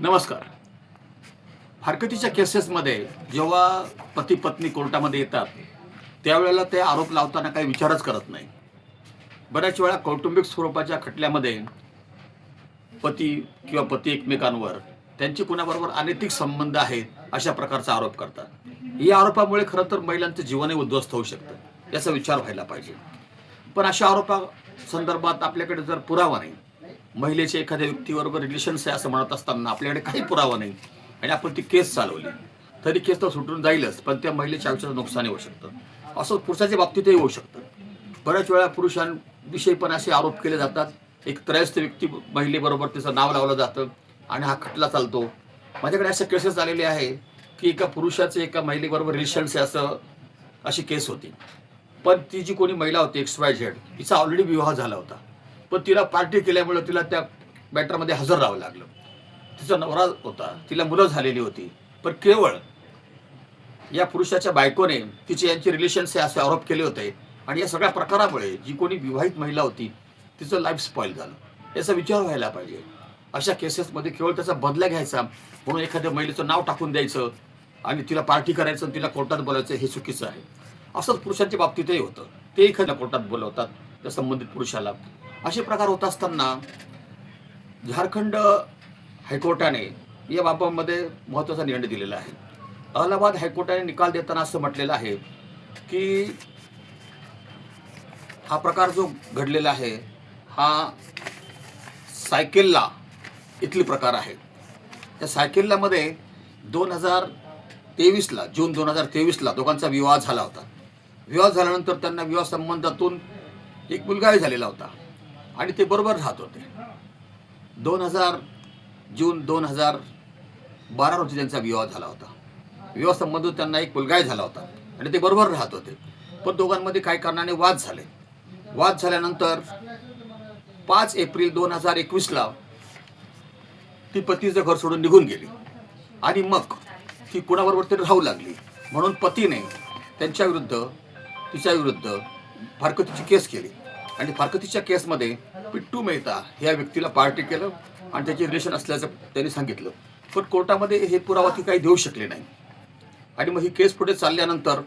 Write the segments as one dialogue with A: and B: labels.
A: नमस्कार. हरकतीच्या केसेसमध्ये जेव्हा पती पत्नी कोर्टामध्ये येतात त्यावेळेला ते आरोप लावताना काही विचारच करत नाही. बऱ्याच वेळा कौटुंबिक स्वरूपाच्या खटल्यामध्ये पती किंवा पती एकमेकांवर त्यांची कुणाबरोबर अनैतिक संबंध आहेत अशा प्रकारचा आरोप करतात. या आरोपामुळे खरं तर महिलांचं जीवनही उद्ध्वस्त होऊ शकतं याचा विचार व्हायला पाहिजे. पण अशा आरोपा संदर्भात आपल्याकडे जर पुरावा नाही महिलेच्या एखाद्या व्यक्तीबरोबर रिलेशन्स आहे असं म्हणत असताना आपल्याकडे काही पुरावा नाही. आणि आपण ती केस चालवली. तरी केस तर सुटून जाईलच पण त्या महिलेच्या आयुष्याचं नुकसान होऊ शकतं. असं पुरुषाच्या बाबतीतही होऊ शकतं. बऱ्याच वेळा पुरुषांविषयी पण असे आरोप केले जातात. एक त्रयस्थ व्यक्ती महिलेबरोबर तिचं नाव लावलं जातं आणि हा खटला चालतो. माझ्याकडे असे केसेस आलेले आहे की एका पुरुषाचं एका महिलेबरोबर रिलेशन्स आहे असं अशी केस होती. पण ती जी कोणी महिला होती एक्स वाय झेड तिचा ऑलरेडी विवाह झाला होता. पण तिला पार्टी केल्यामुळे तिला त्या मॅटरमध्ये हजर राहावं लागलं. तिचा नवरा होता तिला मुलं झालेली होती पण केवळ या पुरुषाच्या बायकोने तिचे यांचे रिलेशन्स हे असे आरोप केले होते आणि या सगळ्या प्रकारामुळे जी कोणी विवाहित महिला होती तिचं लाईफ स्पॉईल झालं. याचा विचार व्हायला पाहिजे. अशा केसेसमध्ये केवळ त्याचा बदला घ्यायचा म्हणून एखाद्या महिलेचं नाव टाकून द्यायचं आणि तिला पार्टी करायचं आणि तिला कोर्टात बोलायचं हे चुकीचं आहे. असंच पुरुषांच्या बाबतीतही होतं. ते एखाद्या कोर्टात बोलवतात त्या संबंधित पुरुषाला. असे प्रकार होत असताना झारखंड हायकोर्टाने या बाबांमध्ये महत्त्वाचा निर्णय दिलेला आहे. अलाहाबाद हायकोर्टाने निकाल देताना असं म्हटलेलं आहे की हा प्रकार जो घडलेला आहे हा सायकेलला इथली प्रकार आहे. त्या सायकेललामध्ये दोन हजार तेवीसला जून दोन हजार तेवीसला दोघांचा विवाह झाला होता. विवाह झाल्यानंतर त्यांना विवाह संबंधातून एक मुलगाही झालेला होता. आणि ते बरोबर राहत होते. दोन हजार जून दोन हजार बारा रोजी त्यांचा विवाह झाला होता. विवाह संबंध त्यांना एक मुलगाही झाला होता आणि ते बरोबर राहत होते. पण दोघांमध्ये काही कारणाने वाद झाले. वाद झाल्यानंतर पाच एप्रिल दोन हजार एकवीसला ती पतीचं घर सोडून निघून गेली. आणि मग ती कुणाबरोबर तरी राहू लागली. म्हणून पतीने त्यांच्या विरुद्ध तिच्या विरुद्ध फारकतीची केस केली. आणि फारकतीच्या केसमध्ये पिट्टू मेहता ह्या व्यक्तीला पार्टी केलं आणि त्याचे रिलेशन असल्याचं त्यांनी सांगितलं. पण कोर्टामध्ये हे पुरावा ती काही देऊ शकले नाही. आणि मग ही केस पुढे चालल्यानंतर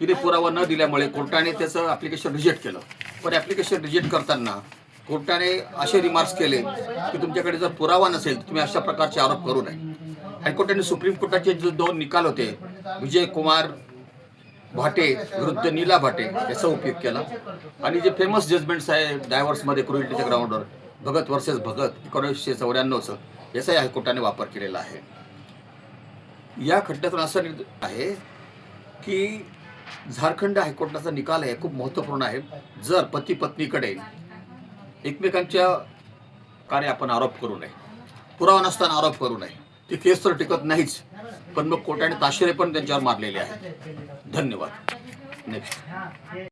A: तिने पुरावा न दिल्यामुळे कोर्टाने त्याचं ॲप्लिकेशन रिजेक्ट केलं. पण ॲप्लिकेशन रिजेक्ट करताना कोर्टाने असे रिमार्क्स केले की तुमच्याकडे जर पुरावा नसेल तुम्ही अशा प्रकारचे आरोप करू नये. हायकोर्टाने सुप्रीम कोर्टाचे जे दोन निकाल होते विजय कुमार भाटे विरुद्ध नीला भाटे याचा उपयोग केला. आणि जे फेमस जजमेंट्स आहे डायव्हर्समध्ये क्रुएल्टीच्या ग्राउंडवर भगत वर्सेस भगत एकोणीसशे चौऱ्याण्णवचं याचाही हायकोर्टाने वापर केलेला आहे. या खड्ड्यातून असं आहे की झारखंड हायकोर्टाचा निकाल आहे खूप महत्त्वपूर्ण आहे. जर पती पत्नीकडे एकमेकांच्या कार्य आपण आरोप करू नये पुरावा नसताना आरोप करू नये ती केस तर टिकत नाहीच. पण मग कोट्याने ताशेरे पण त्यांच्यावर मारलेले आहेत. धन्यवाद. नेक्स्ट